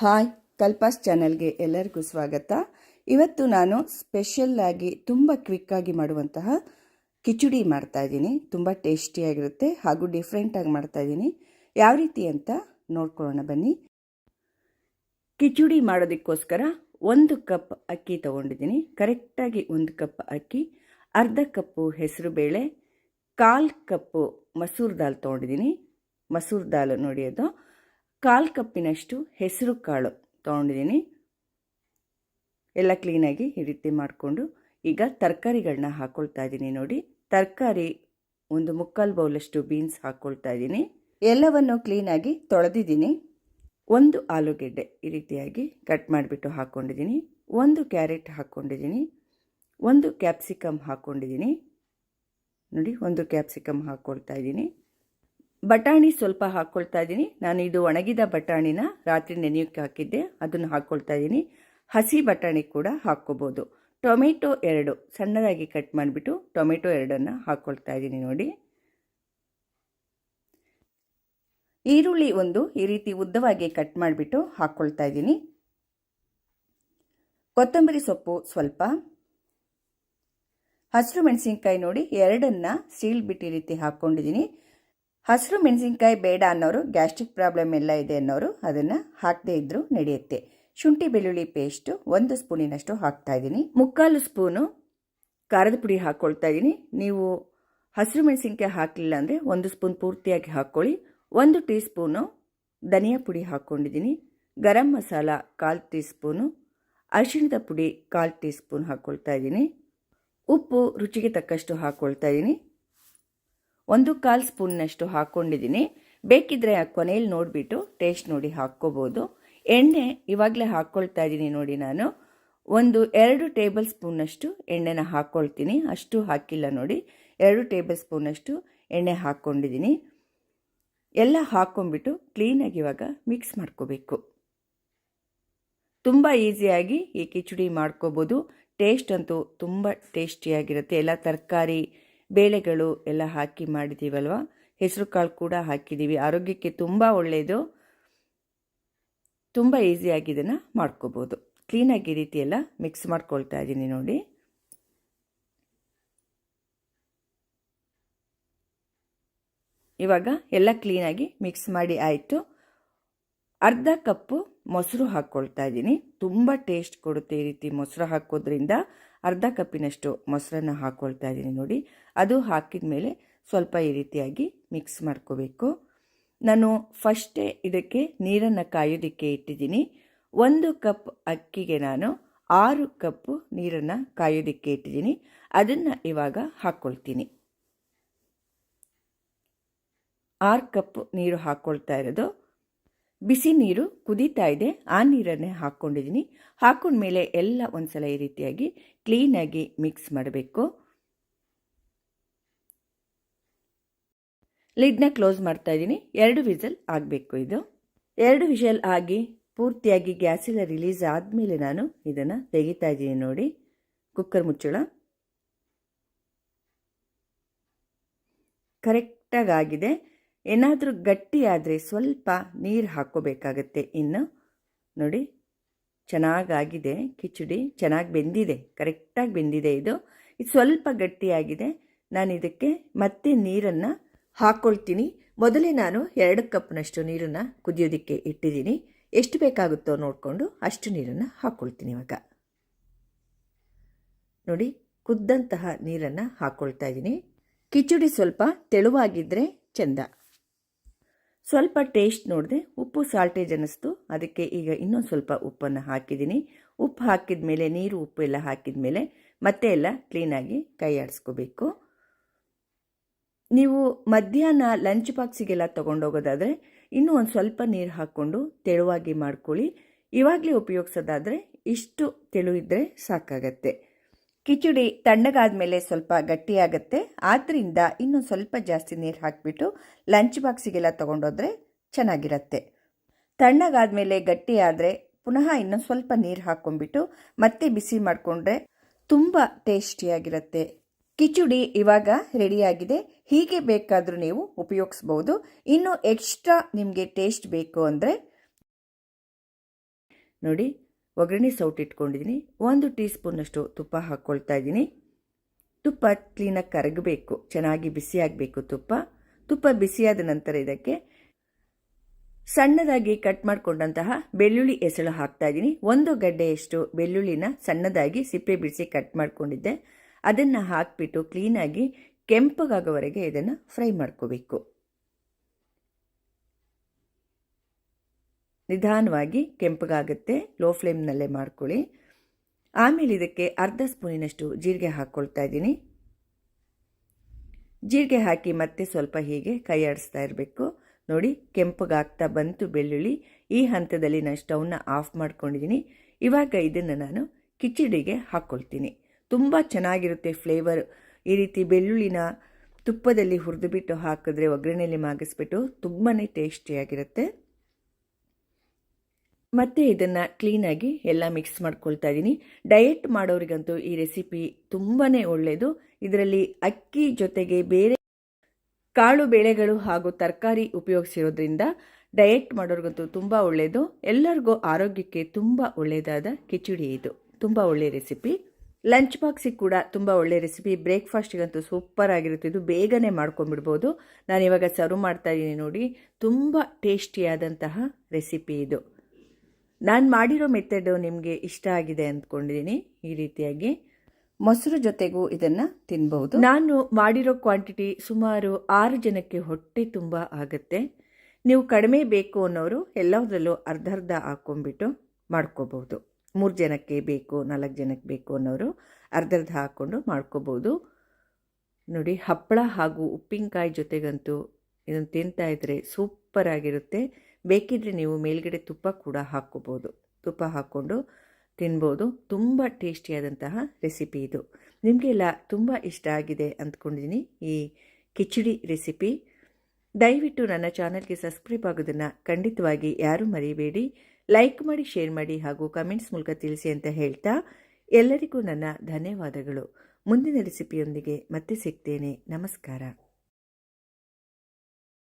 Hi, ಕಲ್ಪಾಸ್ ಚಾನಲ್ಗೆ ಎಲ್ಲರಿಗೂ ಸ್ವಾಗತ. ಇವತ್ತು ನಾನು ಸ್ಪೆಷಲ್ಲಾಗಿ ತುಂಬ ಕ್ವಿಕ್ಕಾಗಿ ಮಾಡುವಂತಹ ಕಿಚಡಿ ಮಾಡ್ತಾ ಇದ್ದೀನಿ. ತುಂಬ ಟೇಸ್ಟಿಯಾಗಿರುತ್ತೆ ಹಾಗೂ ಡಿಫ್ರೆಂಟಾಗಿ ಮಾಡ್ತಾ ಇದ್ದೀನಿ. ಯಾವ ರೀತಿ ಅಂತ ನೋಡ್ಕೊಳ್ಳೋಣ, ಬನ್ನಿ. ಕಿಚಡಿ ಮಾಡೋದಕ್ಕೋಸ್ಕರ ಒಂದು ಕಪ್ ಅಕ್ಕಿ ತೊಗೊಂಡಿದ್ದೀನಿ. ಕರೆಕ್ಟಾಗಿ ಒಂದು ಕಪ್ ಅಕ್ಕಿ, ಅರ್ಧ ಕಪ್ಪು ಹೆಸರು ಬೇಳೆ, ಕಾಲು ಕಪ್ಪು ಮಸೂರ್ ದಾಲ್ ತೊಗೊಂಡಿದ್ದೀನಿ. ಮಸೂರ್ ದಾಲ್ ನೋಡಿ ಅದು. ಕಾಲು ಕಪ್ಪಿನಷ್ಟು ಹೆಸರು ಕಾಳು ತೊಗೊಂಡಿದ್ದೀನಿ. ಎಲ್ಲ ಕ್ಲೀನಾಗಿ ಈ ರೀತಿ ಮಾಡಿಕೊಂಡು ಈಗ ತರಕಾರಿಗಳನ್ನ ಹಾಕ್ಕೊಳ್ತಾ ಇದ್ದೀನಿ ನೋಡಿ. ತರಕಾರಿ ಒಂದು ಮುಕ್ಕಾಲು ಬೌಲಷ್ಟು ಬೀನ್ಸ್ ಹಾಕ್ಕೊಳ್ತಾ ಇದ್ದೀನಿ. ಎಲ್ಲವನ್ನು ಕ್ಲೀನಾಗಿ ತೊಳೆದಿದ್ದೀನಿ. ಒಂದು ಆಲೂಗೆಡ್ಡೆ ಈ ರೀತಿಯಾಗಿ ಕಟ್ ಮಾಡಿಬಿಟ್ಟು ಹಾಕ್ಕೊಂಡಿದ್ದೀನಿ ಒಂದು ಕ್ಯಾರೆಟ್ ಹಾಕ್ಕೊಂಡಿದ್ದೀನಿ ಒಂದು ಕ್ಯಾಪ್ಸಿಕಮ್ ಹಾಕ್ಕೊಂಡಿದ್ದೀನಿ ನೋಡಿ, ಒಂದು ಕ್ಯಾಪ್ಸಿಕಮ್ ಹಾಕ್ಕೊಳ್ತಾ ಇದ್ದೀನಿ. ಬಟಾಣಿ ಸ್ವಲ್ಪ ಹಾಕ್ಕೊಳ್ತಾ ಇದ್ದೀನಿ. ನಾನು ಇದು ಒಣಗಿದ ಬಟಾಣಿನ ರಾತ್ರಿ ನೆನೆಯೋಕ್ಕೆ ಹಾಕಿದ್ದೆ. ಅದನ್ನು ಹಾಕ್ಕೊಳ್ತಾ ಇದ್ದೀನಿ. ಹಸಿ ಬಟಾಣಿ ಕೂಡ ಹಾಕ್ಕೋಬೋದು. ಟೊಮೆಟೊ ಎರಡು, ಸಣ್ಣದಾಗಿ ಕಟ್ ಮಾಡಿಬಿಟ್ಟು ಟೊಮೆಟೊ ಎರಡನ್ನು ಹಾಕ್ಕೊಳ್ತಾ ಇದ್ದೀನಿ ನೋಡಿ. ಈರುಳ್ಳಿ ಒಂದು ಈ ರೀತಿ ಉದ್ದವಾಗಿ ಕಟ್ ಮಾಡಿಬಿಟ್ಟು ಹಾಕ್ಕೊಳ್ತಾ ಇದ್ದೀನಿ. ಕೊತ್ತಂಬರಿ ಸೊಪ್ಪು ಸ್ವಲ್ಪ. ಹಸಿರು ಮೆಣಸಿನ್ಕಾಯಿ ನೋಡಿ ಎರಡನ್ನು ಸೀಳ್ಬಿಟ್ಟು ಈ ರೀತಿ ಹಾಕ್ಕೊಂಡಿದ್ದೀನಿ ಹಸಿರು ಮೆಣಸಿನ್ಕಾಯಿ ಬೇಡ ಅನ್ನೋರು, ಗ್ಯಾಸ್ಟ್ರಿಕ್ ಪ್ರಾಬ್ಲಮ್ ಎಲ್ಲ ಇದೆ ಅನ್ನೋರು ಅದನ್ನು ಹಾಕದೇ ಇದ್ದರೂ ನಡೆಯುತ್ತೆ. ಶುಂಠಿ ಬೆಳ್ಳುಳ್ಳಿ ಪೇಸ್ಟು ಒಂದು ಸ್ಪೂನಿನಷ್ಟು ಹಾಕ್ತಾ ಇದ್ದೀನಿ. ಮುಕ್ಕಾಲು ಸ್ಪೂನು ಖಾರದ ಪುಡಿ ಹಾಕ್ಕೊಳ್ತಾ ಇದ್ದೀನಿ. ನೀವು ಹಸಿರು ಮೆಣಸಿನ್ಕಾಯಿ ಹಾಕಲಿಲ್ಲ ಅಂದರೆ ಒಂದು ಸ್ಪೂನ್ ಪೂರ್ತಿಯಾಗಿ ಹಾಕ್ಕೊಳ್ಳಿ. ಒಂದು ಟೀ ಸ್ಪೂನು ಧನಿಯಾ ಪುಡಿ ಹಾಕ್ಕೊಂಡಿದ್ದೀನಿ. ಗರಂ ಮಸಾಲ ಕಾಲು ಟೀ ಸ್ಪೂನು ಅರಿಶಿಣದ ಪುಡಿ ಕಾಲು ಟೀ ಸ್ಪೂನ್ ಹಾಕ್ಕೊಳ್ತಾ ಇದ್ದೀನಿ. ಉಪ್ಪು ರುಚಿಗೆ ತಕ್ಕಷ್ಟು ಹಾಕ್ಕೊಳ್ತಾ ಇದ್ದೀನಿ. ಒಂದು ಕಾಲು ಸ್ಪೂನ್ನಷ್ಟು ಹಾಕ್ಕೊಂಡಿದ್ದೀನಿ ಬೇಕಿದ್ರೆ ಕೊನೆಯಲ್ಲಿ ನೋಡಿಬಿಟ್ಟು ಟೇಸ್ಟ್ ನೋಡಿ ಹಾಕ್ಕೋಬೋದು. ಎಣ್ಣೆ ಇವಾಗಲೇ ಹಾಕ್ಕೊಳ್ತಾ ಇದ್ದೀನಿ ನೋಡಿ ನಾನು. ಒಂದು ಎರಡು ಟೇಬಲ್ ಸ್ಪೂನಷ್ಟು ಎಣ್ಣೆನ ಹಾಕ್ಕೊಳ್ತೀನಿ ಅಷ್ಟು ಹಾಕಿಲ್ಲ ನೋಡಿ. ಎರಡು ಟೇಬಲ್ ಸ್ಪೂನಷ್ಟು ಎಣ್ಣೆ ಹಾಕ್ಕೊಂಡಿದ್ದೀನಿ ಎಲ್ಲ ಹಾಕ್ಕೊಂಬಿಟ್ಟು ಕ್ಲೀನಾಗಿ ಇವಾಗ ಮಿಕ್ಸ್ ಮಾಡ್ಕೋಬೇಕು. ತುಂಬ ಈಸಿಯಾಗಿ ಈ ಕಿಚಡಿ ಮಾಡ್ಕೋಬೋದು. ಟೇಸ್ಟ್ ಅಂತೂ ತುಂಬ ಟೇಸ್ಟಿಯಾಗಿರುತ್ತೆ ಎಲ್ಲ ತರಕಾರಿ ಬೇಳೆಗಳು ಎಲ್ಲ ಹಾಕಿ ಮಾಡಿದ್ದೀವಲ್ವ ಹೆಸರು ಕಾಳು ಕೂಡ ಹಾಕಿದ್ದೀವಿ ಆರೋಗ್ಯಕ್ಕೆ ತುಂಬ ಒಳ್ಳೆಯದು ತುಂಬ ಈಸಿಯಾಗಿ ಇದನ್ನು ಮಾಡ್ಕೋಬೋದು. ಕ್ಲೀನಾಗಿ ಈ ರೀತಿ ಎಲ್ಲ ಮಿಕ್ಸ್ ಮಾಡ್ಕೊಳ್ತಾ ಇದ್ದೀನಿ ನೋಡಿ. ಇವಾಗ ಎಲ್ಲ ಕ್ಲೀನಾಗಿ ಮಿಕ್ಸ್ ಮಾಡಿ ಆಯಿತು. ಅರ್ಧ ಕಪ್ಪು ಮೊಸರು ಹಾಕ್ಕೊಳ್ತಾ ಇದ್ದೀನಿ. ತುಂಬ ಟೇಸ್ಟ್ ಕೊಡುತ್ತೆ ಈ ರೀತಿ ಮೊಸರು ಹಾಕೋದ್ರಿಂದ. ಅರ್ಧ ಕಪ್ಪಿನಷ್ಟು ಮೊಸರನ್ನು ಹಾಕ್ಕೊಳ್ತಾ ಇದ್ದೀನಿ ನೋಡಿ. ಅದು ಹಾಕಿದ ಮೇಲೆ ಸ್ವಲ್ಪ ಈ ರೀತಿಯಾಗಿ ಮಿಕ್ಸ್ ಮಾಡ್ಕೋಬೇಕು. ನಾನು ಫಸ್ಟೇ ಇದಕ್ಕೆ ನೀರನ್ನು ಕಾಯೋದಕ್ಕೆ ಇಟ್ಟಿದ್ದೀನಿ. ಒಂದು ಕಪ್ ಅಕ್ಕಿಗೆ ನಾನು ಆರು ಕಪ್ಪು ನೀರನ್ನು ಕಾಯೋದಕ್ಕೆ ಇಟ್ಟಿದ್ದೀನಿ. ಅದನ್ನು ಇವಾಗ ಹಾಕ್ಕೊಳ್ತೀನಿ. ಆರು ಕಪ್ ನೀರು ಹಾಕ್ಕೊಳ್ತಾ ಇರೋದು. ಬಿಸಿ ನೀರು ಕುದೀತಾ ಇದೆ. ಆ ನೀರನ್ನೇ ಹಾಕ್ಕೊಂಡಿದ್ದೀನಿ. ಹಾಕೊಂಡ್ಮೇಲೆ ಎಲ್ಲ ಒಂದ್ಸಲ ಈ ರೀತಿಯಾಗಿ ಕ್ಲೀನಾಗಿ ಮಿಕ್ಸ್ ಮಾಡಬೇಕು. ಲಿಡ್ನ ಕ್ಲೋಸ್ ಮಾಡ್ತಾ ಇದ್ದೀನಿ. ಎರಡು ವಿಸಲ್ ಆಗಬೇಕು ಇದು. ಎರಡು ವಿಷಲ್ ಆಗಿ ಪೂರ್ತಿಯಾಗಿ ಗ್ಯಾಸೆಲ್ಲ ರಿಲೀಸ್ ಆದಮೇಲೆ ನಾನು ಇದನ್ನು ತೆಗಿತಾ ಇದ್ದೀನಿ ನೋಡಿ. ಕುಕ್ಕರ್ ಮುಚ್ಚಳ. ಕರೆಕ್ಟಾಗಿ ಆಗಿದೆ. ಏನಾದರೂ ಗಟ್ಟಿಯಾದರೆ ಸ್ವಲ್ಪ ನೀರು ಹಾಕ್ಕೋಬೇಕಾಗತ್ತೆ. ಇನ್ನು ನೋಡಿ, ಚೆನ್ನಾಗಾಗಿದೆ, ಕಿಚಡಿ ಚೆನ್ನಾಗಿ ಬೆಂದಿದೆ, ಕರೆಕ್ಟಾಗಿ ಬೆಂದಿದೆ ಇದು. ಇದು ಸ್ವಲ್ಪ ಗಟ್ಟಿಯಾಗಿದೆ. ನಾನು ಇದಕ್ಕೆ ಮತ್ತೆ ನೀರನ್ನು ಹಾಕ್ಕೊಳ್ತೀನಿ ಮೊದಲೇ ನಾನು ಎರಡು ಕಪ್ನಷ್ಟು ನೀರನ್ನು ಕುದಿಯೋದಕ್ಕೆ ಇಟ್ಟಿದ್ದೀನಿ. ಎಷ್ಟು ಬೇಕಾಗುತ್ತೋ ನೋಡಿಕೊಂಡು ಅಷ್ಟು ನೀರನ್ನು ಹಾಕ್ಕೊಳ್ತೀನಿ ಇವಾಗ. ನೋಡಿ, ಕುದ್ದಂತಹ ನೀರನ್ನು ಹಾಕ್ಕೊಳ್ತಾ ಇದ್ದೀನಿ. ಕಿಚಡಿ ಸ್ವಲ್ಪ ತೆಳುವಾಗಿದ್ದರೆ ಚೆಂದ. ಸ್ವಲ್ಪ ಟೇಸ್ಟ್ ನೋಡಿದೆ ಉಪ್ಪು ಸಾಲ್ಟೇಜ್ ಅನ್ನಿಸ್ತು. ಅದಕ್ಕೆ ಈಗ ಇನ್ನೊಂದು ಸ್ವಲ್ಪ ಉಪ್ಪನ್ನು ಹಾಕಿದ್ದೀನಿ. ಉಪ್ಪು ಹಾಕಿದ ಮೇಲೆ, ನೀರು, ಉಪ್ಪು ಎಲ್ಲ ಹಾಕಿದ ಮೇಲೆ ಮತ್ತೆ ಎಲ್ಲ ಕ್ಲೀನಾಗಿ ಕೈ ಆಡಿಸ್ಕೋಬೇಕು. ನೀವು ಮಧ್ಯಾಹ್ನ ಲಂಚ್ ಬಾಕ್ಸಿಗೆಲ್ಲ ತೊಗೊಂಡೋಗೋದಾದರೆ ಇನ್ನೂ ಒಂದು ಸ್ವಲ್ಪ ನೀರು ಹಾಕ್ಕೊಂಡು ತೆಳುವಾಗಿ ಮಾಡ್ಕೊಳ್ಳಿ. ಇವಾಗಲೇ ಉಪಯೋಗಿಸೋದಾದರೆ ಇಷ್ಟು ತೆಳು ಇದ್ದರೆ ಸಾಕಾಗತ್ತೆ. ಕಿಚಡಿ ತಣ್ಣಗಾದ ಮೇಲೆ ಸ್ವಲ್ಪ ಗಟ್ಟಿಯಾಗುತ್ತೆ. ಆದ್ದರಿಂದ ಇನ್ನೂ ಸ್ವಲ್ಪ ಜಾಸ್ತಿ ನೀರು ಹಾಕಿಬಿಟ್ಟು ಲಂಚ್ ಬಾಕ್ಸಿಗೆಲ್ಲ ತೊಗೊಂಡೋದ್ರೆ ಚೆನ್ನಾಗಿರತ್ತೆ. ತಣ್ಣಗಾದ ಮೇಲೆ ಗಟ್ಟಿಯಾದರೆ ಪುನಃ ಇನ್ನೂ ಸ್ವಲ್ಪ ನೀರು ಹಾಕ್ಕೊಂಡ್ಬಿಟ್ಟು ಮತ್ತೆ ಬಿಸಿ ಮಾಡಿಕೊಂಡ್ರೆ ತುಂಬ ಟೇಸ್ಟಿಯಾಗಿರುತ್ತೆ. ಕಿಚಡಿ ಇವಾಗ ರೆಡಿಯಾಗಿದೆ. ಹೀಗೆ ಬೇಕಾದರೂ ನೀವು ಉಪಯೋಗಿಸ್ಬೋದು. ಇನ್ನು ಎಕ್ಸ್ಟ್ರಾ ನಿಮಗೆ ಟೇಸ್ಟ್ ಬೇಕು ಅಂದರೆ ನೋಡಿ ಒಗ್ಗರಣೆ ಸೌಟ್ ಇಟ್ಕೊಂಡಿದ್ದೀನಿ ಒಂದು ಟೀ ಸ್ಪೂನಷ್ಟು ತುಪ್ಪ ಹಾಕ್ಕೊಳ್ತಾ ಇದ್ದೀನಿ. ತುಪ್ಪ ಕ್ಲೀನಾಗಿ ಕರಗಬೇಕು. ಚೆನ್ನಾಗಿ ಬಿಸಿಯಾಗಬೇಕು ತುಪ್ಪ. ತುಪ್ಪ ಬಿಸಿಯಾದ ನಂತರ ಇದಕ್ಕೆ ಸಣ್ಣದಾಗಿ ಕಟ್ ಮಾಡಿಕೊಂಡಂತಹ ಬೆಳ್ಳುಳ್ಳಿ ಎಸಳು ಹಾಕ್ತಾ ಇದ್ದೀನಿ. ಒಂದು ಗಡ್ಡೆಯಷ್ಟು ಬೆಳ್ಳುಳ್ಳಿನ ಸಣ್ಣದಾಗಿ ಸಿಪ್ಪೆ ಬಿಡಿಸಿ ಕಟ್ ಮಾಡಿಕೊಂಡಿದ್ದೆ. ಅದನ್ನು ಹಾಕಿಬಿಟ್ಟು ಕ್ಲೀನಾಗಿ ಕೆಂಪಗಾಗೋವರೆಗೆ ಇದನ್ನು ಫ್ರೈ ಮಾಡ್ಕೋಬೇಕು. ನಿಧಾನವಾಗಿ ಕೆಂಪಗಾಗುತ್ತೆ. ಲೋ ಫ್ಲೇಮ್ನಲ್ಲೇ ಮಾಡ್ಕೊಳ್ಳಿ. ಆಮೇಲೆ ಇದಕ್ಕೆ ಅರ್ಧ ಸ್ಪೂನಿನಷ್ಟು ಜೀರಿಗೆ ಹಾಕ್ಕೊಳ್ತಾ ಇದ್ದೀನಿ. ಜೀರಿಗೆ ಹಾಕಿ ಮತ್ತೆ ಸ್ವಲ್ಪ ಹೀಗೆ ಕೈ ಆಡಿಸ್ತಾ ಇರಬೇಕು. ನೋಡಿ, ಕೆಂಪಗಾಗ್ತಾ ಬಂತು ಬೆಳ್ಳುಳ್ಳಿ. ಈ ಹಂತದಲ್ಲಿ ನಾನು ಸ್ಟವ್ನ ಆಫ್ ಮಾಡ್ಕೊಂಡಿದ್ದೀನಿ. ಇವಾಗ ಇದನ್ನು ನಾನು ಕಿಚಡಿಗೆ ಹಾಕ್ಕೊಳ್ತೀನಿ. ತುಂಬ ಚೆನ್ನಾಗಿರುತ್ತೆ ಫ್ಲೇವರ್. ಈ ರೀತಿ ಬೆಳ್ಳುಳ್ಳಿನ ತುಪ್ಪದಲ್ಲಿ ಹುರಿದುಬಿಟ್ಟು ಹಾಕಿದ್ರೆ ಒಗ್ಗರಣೆಯಲ್ಲಿ ಮಾಗಿಸ್ಬಿಟ್ಟು ತುಂಬಾ ಟೇಸ್ಟಿಯಾಗಿರುತ್ತೆ. ಮತ್ತು ಇದನ್ನು ಕ್ಲೀನಾಗಿ ಎಲ್ಲ ಮಿಕ್ಸ್ ಮಾಡ್ಕೊಳ್ತಾ ಇದ್ದೀನಿ ಡಯೆಟ್ ಮಾಡೋರಿಗಂತೂ ಈ ರೆಸಿಪಿ ತುಂಬಾ ಒಳ್ಳೆಯದು ಇದರಲ್ಲಿ ಅಕ್ಕಿ ಜೊತೆಗೆ ಬೇರೆ ಕಾಳು ಬೇಳೆಗಳು ಹಾಗೂ ತರಕಾರಿ ಉಪಯೋಗಿಸಿರೋದ್ರಿಂದ ಡಯೆಟ್ ಮಾಡೋರಿಗಂತೂ ತುಂಬ ಒಳ್ಳೆಯದು ಎಲ್ಲರಿಗೂ ಆರೋಗ್ಯಕ್ಕೆ ತುಂಬ ಒಳ್ಳೆಯದಾದ ಕಿಚಡಿ ಇದು. ತುಂಬ ಒಳ್ಳೆಯ ರೆಸಿಪಿ ಲಂಚ್ ಬಾಕ್ಸಿಗೆ ಕೂಡ ತುಂಬ ಒಳ್ಳೆ ರೆಸಿಪಿ ಬ್ರೇಕ್ಫಾಸ್ಟಿಗಂತೂ ಸೂಪರ್ ಆಗಿರುತ್ತೆ. ಇದು ಬೇಗನೆ ಮಾಡ್ಕೊಂಡ್ಬಿಡ್ಬೋದು. ನಾನು ಇವಾಗ ಸರ್ವ್ ಮಾಡ್ತಾ ಇದ್ದೀನಿ ನೋಡಿ. ತುಂಬ ಟೇಸ್ಟಿಯಾದಂತಹ ರೆಸಿಪಿ ಇದು. ನಾನು ಮಾಡಿರೋ ಮೆಥಡು ನಿಮಗೆ ಇಷ್ಟ ಆಗಿದೆ ಅಂದ್ಕೊಂಡಿದ್ದೀನಿ ಈ ರೀತಿಯಾಗಿ. ಮೊಸರು ಜೊತೆಗೂ ಇದನ್ನು ತಿನ್ಬಹುದು. ನಾನು ಮಾಡಿರೋ ಕ್ವಾಂಟಿಟಿ ಸುಮಾರು ಆರು ಜನಕ್ಕೆ ಹೊಟ್ಟೆ ತುಂಬ ಆಗುತ್ತೆ. ನೀವು ಕಡಿಮೆ ಬೇಕು ಅನ್ನೋರು ಎಲ್ಲದರಲ್ಲೂ ಅರ್ಧ ಅರ್ಧ ಹಾಕ್ಕೊಂಡ್ಬಿಟ್ಟು ಮಾಡ್ಕೋಬಹುದು. ಮೂರು ಜನಕ್ಕೆ ಬೇಕು, ನಾಲ್ಕು ಜನಕ್ಕೆ ಬೇಕು ಅನ್ನೋರು ಅರ್ಧ ಅರ್ಧ ಹಾಕ್ಕೊಂಡು ಮಾಡ್ಕೋಬೋದು ನೋಡಿ, ಹಪ್ಪಳ ಹಾಗೂ ಉಪ್ಪಿನಕಾಯಿ ಜೊತೆಗಂತೂ ಇದನ್ನು ತಿಂತಾ ಇದ್ದರೆ ಸೂಪರ್ ಆಗಿರುತ್ತೆ. ಬೇಕಿದ್ರೆ ನೀವು ಮೇಲ್ಗಡೆ ತುಪ್ಪ ಕೂಡ ಹಾಕ್ಕೋಬೋದು. ತುಪ್ಪ ಹಾಕ್ಕೊಂಡು ತಿನ್ಬೋದು. ತುಂಬ ಟೇಸ್ಟಿಯಾದಂತಹ ರೆಸಿಪಿ ಇದು. ನಿಮಗೆಲ್ಲ ತುಂಬ ಇಷ್ಟ ಆಗಿದೆ ಅಂದ್ಕೊಂಡಿದ್ದೀನಿ ಈ ಕಿಚಡಿ ರೆಸಿಪಿ. ದಯವಿಟ್ಟು ನನ್ನ ಚಾನಲ್ಗೆ ಸಬ್ಸ್ಕ್ರೈಬ್ ಆಗೋದನ್ನು ಖಂಡಿತವಾಗಿ ಯಾರೂ ಮರಿಬೇಡಿ. ಲೈಕ್ ಮಾಡಿ, ಶೇರ್ ಮಾಡಿ ಹಾಗೂ ಕಮೆಂಟ್ಸ್ ಮೂಲಕ ತಿಳಿಸಿ ಅಂತ ಹೇಳ್ತಾ ಎಲ್ಲರಿಗೂ ನನ್ನ ಧನ್ಯವಾದಗಳು. ಮುಂದಿನ ರೆಸಿಪಿಯೊಂದಿಗೆ ಮತ್ತೆ ಸಿಗ್ತೇನೆ. ನಮಸ್ಕಾರ.